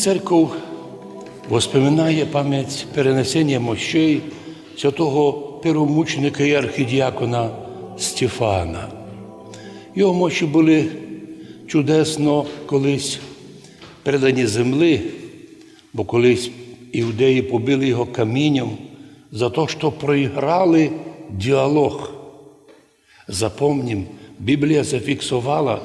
церков воспоминає пам'ять перенесення мощей святого первомученика і архідіакона Стефана. Його мощі були чудесно колись передані земли, бо колись іудеї побили його камінням за те, що проіграли діалог. Запомнім, Біблія зафіксувала,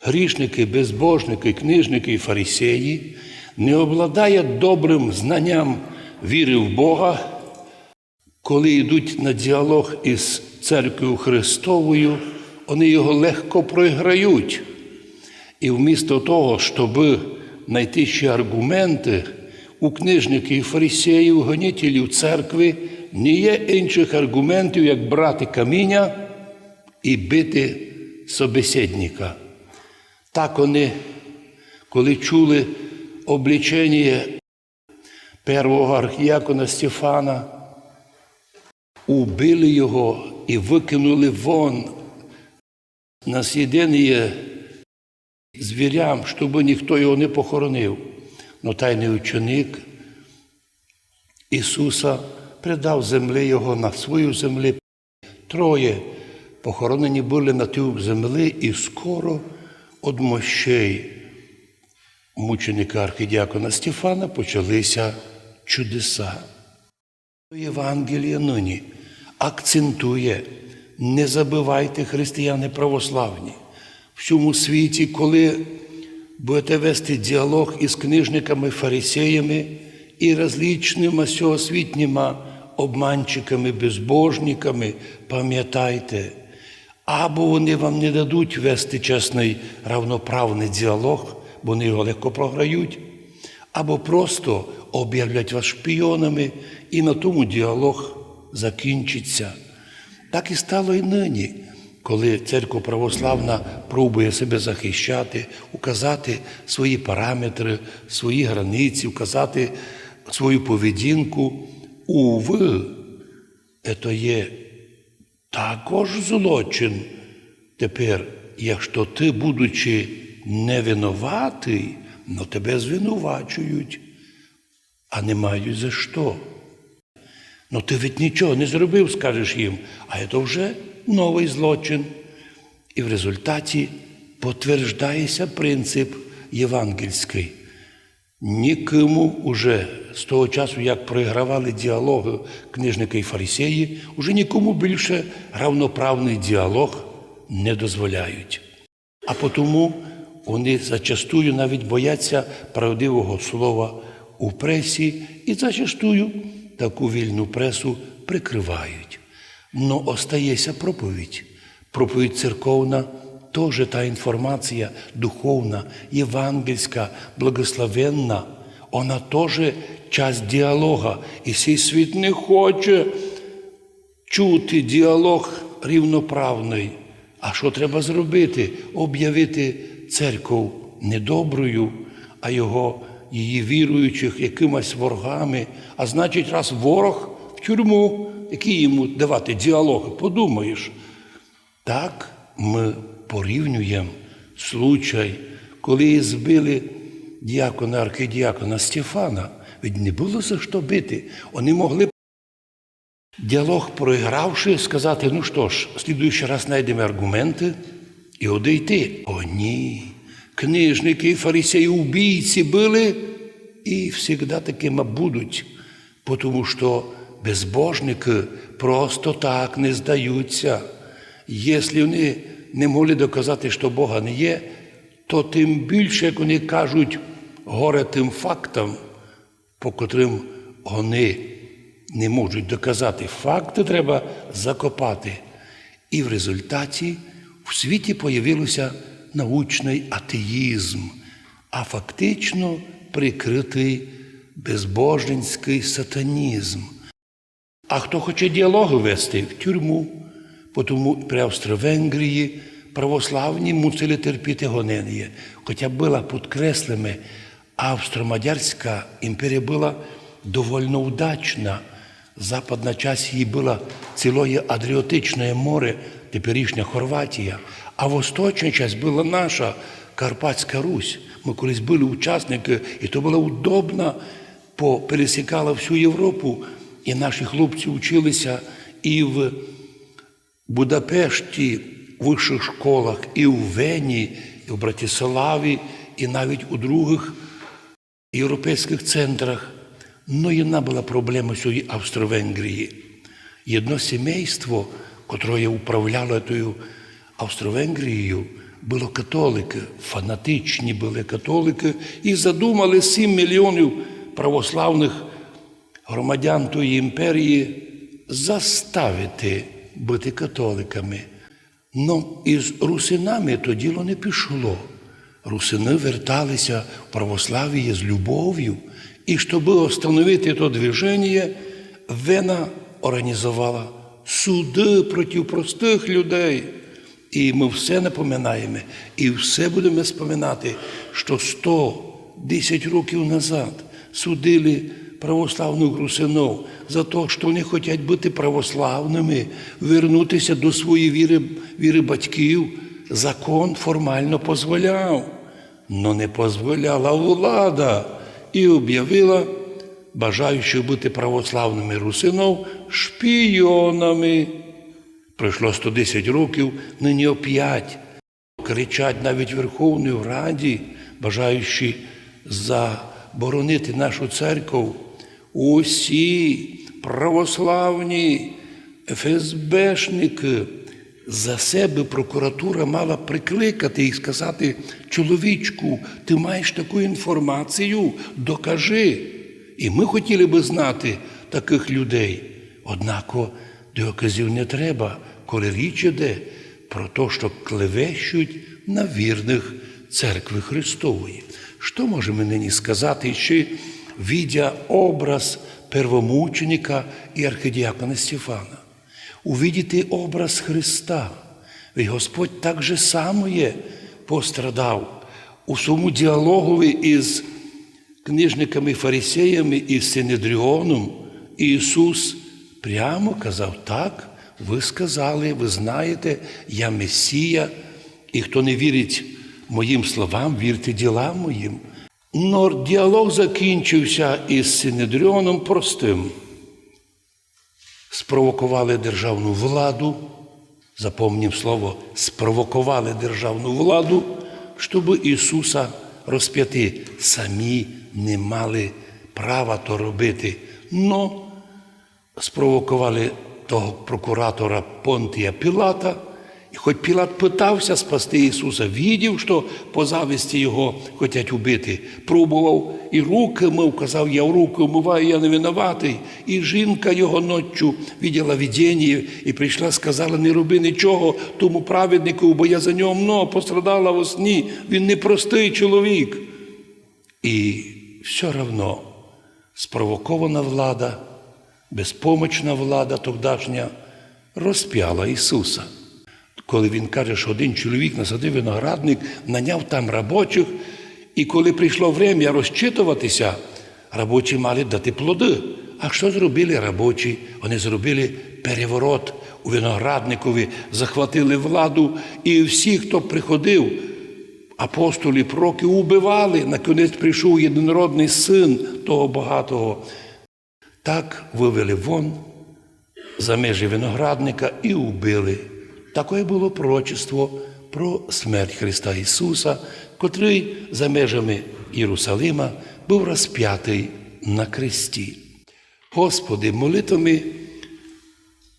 грішники, безбожники, книжники і фарисеї не обладає добрим знанням віри в Бога, коли йдуть на діалог із церквою Христовою, вони його легко проіграють. І вмісто того, щоб знайти ще аргументи, у книжників і фарисеїв, гонітелів церкви не є інших аргументів, як брати каміння і бити собеседника. Так вони, коли чули облічення первого архіякона Стефана, убили його і викинули вон на з'єднання звірям, щоб ніхто його не похоронив. Но тайний ученик Ісуса придав землі Його на свою землі. Троє похоронені були на тій землі, і скоро од мощей мученика архідіакона Стефана почалися чудеса. Євангеліє нині акцентує, не забивайте християни православні. В цьому світі, коли будете вести діалог із книжниками, фарисеями і различними сьогосвітніми обманчиками, безбожниками, пам'ятайте, або вони вам не дадуть вести чесний равноправний діалог, бо вони його легко програють, або просто об'являть вас шпіонами, і на тому діалог закінчиться. Так і стало і нині, коли церква православна пробує себе захищати, указати свої параметри, свої границі, указати свою поведінку. Уви, це є також злочин. Тепер, якщо ти, будучи невинуватий, но тебе звинувачують, а не мають за що. Ну ти ведь нічого не зробив, скажеш їм, а це вже новий злочин. І в результаті потверждається принцип євангельський. Нікому уже з того часу, як проігравали діалоги книжники і фарисеї, уже нікому більше равноправний діалог не дозволяють. А тому вони зачастую навіть бояться правдивого слова у пресі і зачастую таку вільну пресу прикривають. Но остається проповідь. Проповідь церковна теж та інформація духовна, євангельська, благословенна, вона теж час діалога. І цей світ не хоче чути діалог рівноправний. А що треба зробити? Об'явити церкву недоброю, а його, її віруючих якимось ворогами. А значить, раз ворог в тюрму, який йому давати діалог, подумаєш. Так ми порівнюємо случай, коли збили діакона, архидіакона Стефана, ведь не було за що бити. Вони могли діалог проігравши, сказати, ну що ж, слідуючий раз знайдемо аргументи і одійти. О, ні. Книжники, фарисеї, убійці були і завжди такими будуть, тому що безбожники просто так не здаються. Якщо вони не могли доказати, що Бога не є, то тим більше, як вони кажуть, горе тим фактам, по котрим вони не можуть доказати. Факти треба закопати. І в результаті в світі появився научний атеїзм, а фактично прикритий безбожницький сатанізм. А хто хоче діалоги вести в тюрму, тому при Австро-Венгрії православні мусили терпіти гонення. Хоча була підкреслена, Австро-Мадярська імперія була довольно удачна. Западна часть її була цілої Адріотичне море, теперішня Хорватія, а восточна часть була наша Карпатська Русь. Ми колись були учасники, і то була удобна, по- пересікала всю Європу, і наші хлопці вчилися і в Будапешті, в вищих школах, і в Вені, і в Братиславі, і навіть у других європейських центрах. Но одна була проблема цієї Австро-Венгрії. Єдно сімейство, котре управляло тою Австро-Венгрією, було католики, фанатичні були католики, і задумали 7 мільйонів православних громадян тої імперії заставити бути католиками. Ну, із русинами то діло не пішло. Русини верталися в православ'я з любов'ю, і щоб остановити то движення, Вена організувала суди проти простих людей. І ми все напоминаємо, і все будемо споминати, що 110 років назад судили православних русинов за те, що вони хочуть бути православними, вернутися до своєї віри, віри батьків. Закон формально дозволяв, але не дозволяла влада і об'явила бажаючих бути православними русинов шпійонами. Пройшло 110 років, нині оп'ять кричать навіть в Верховній Раді, бажаючи заборонити нашу церкву. Усі православні ФСБшники за себе прокуратура мала прикликати і сказати: чоловічку, ти маєш таку інформацію, докажи. І ми хотіли би знати таких людей. Однако доказів не треба, коли річ іде про те, що клевещуть на вірних церкви Христової. Що можемо нині сказати, чи віддя образ первомученика і архидіакона Стефана? Увидіти образ Христа. Ведь Господь так же само є пострадав у своєму діалогові із книжниками, фарисеями і Синедріоном. Ісус прямо казав, так, ви сказали, ви знаєте, я Месія, і хто не вірить моїм словам, вірте ділам моїм. Но діалог закінчився із Синедріоном простим. Спровокували державну владу, запомнім слово, спровокували державну владу, щоб Ісуса розп'яти. Самі не мали права то робити. Но спровокували того прокуратора Понтія Пілата, і хоч Пілат питався спасти Ісуса, відів, що по завісті його хочуть убити, пробував і руки мив, казав, я в руки вмиваю, я не винуватий. І жінка його ноччю виділа видіння і прийшла, сказала, не роби нічого тому праведнику, бо я за нього много пострадала во сні, він непростий чоловік. І все одно спровокована влада, безпомочна влада тогдашня розп'яла Ісуса. Коли він каже, що один чоловік насадив виноградник, наняв там робочих, і коли прийшло время розчитуватися, робочі мали дати плоди. А що зробили робочі? Вони зробили переворот у виноградникові, захватили владу, і всі, хто приходив, апостолі проки убивали. Наконець прийшов єдинородний син того багатого. Так вивели вон за межі виноградника і убили. Таке було пророчество про смерть Христа Ісуса, котрий за межами Єрусалима був розп'ятий на кресті. Господи, молитвами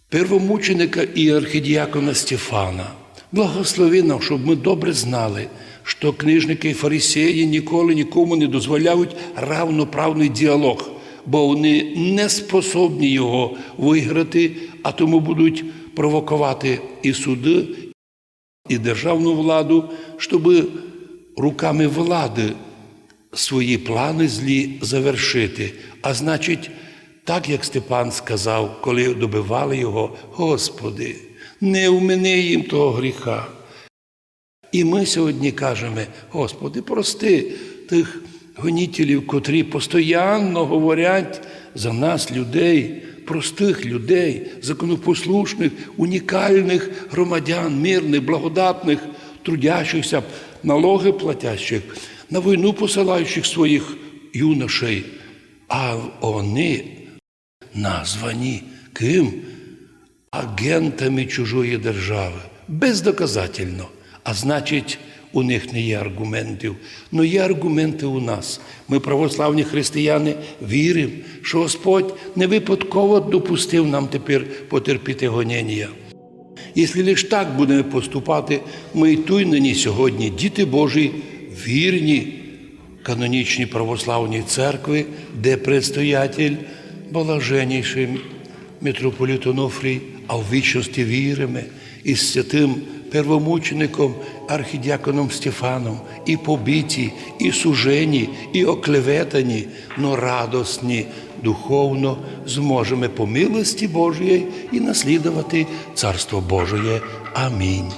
первомученика і архидіакона Стефана, благослови нам, щоб ми добре знали, що книжники і фарисеї ніколи нікому не дозволяють равноправний діалог, бо вони не способні його виграти, а тому будуть провокувати і суди, і державну владу, щоб руками влади свої плани злі завершити. А значить, так як Степан сказав, коли добивали його, Господи, не вмини їм того гріха. І ми сьогодні кажемо, Господи, прости тих гонітелів, котрі постійно говорять за нас, людей, простих людей, законопослушних, унікальних громадян, мирних, благодатних, трудящихся, налоги платящих, на війну посилаючих своїх юношей. А вони названі ким? Агентами чужої держави. Бездоказательно. А значить, у них не є аргументів. Ну є аргументи у нас. Ми, православні християни, віримо, що Господь не випадково допустив нам тепер потерпіти гонення. Якщо лише так будемо поступати, ми і тут нині сьогодні, діти Божі, вірні канонічній православній церкви, де предстоятель блаженніший митрополит Онуфрій, а в вічності віримо із святим первомучеником, архідіаконом Стефаном, і побиті, і сужені, і оклеветані, но радосні духовно зможемо по милості Божої і наслідувати Царство Божие. Амінь.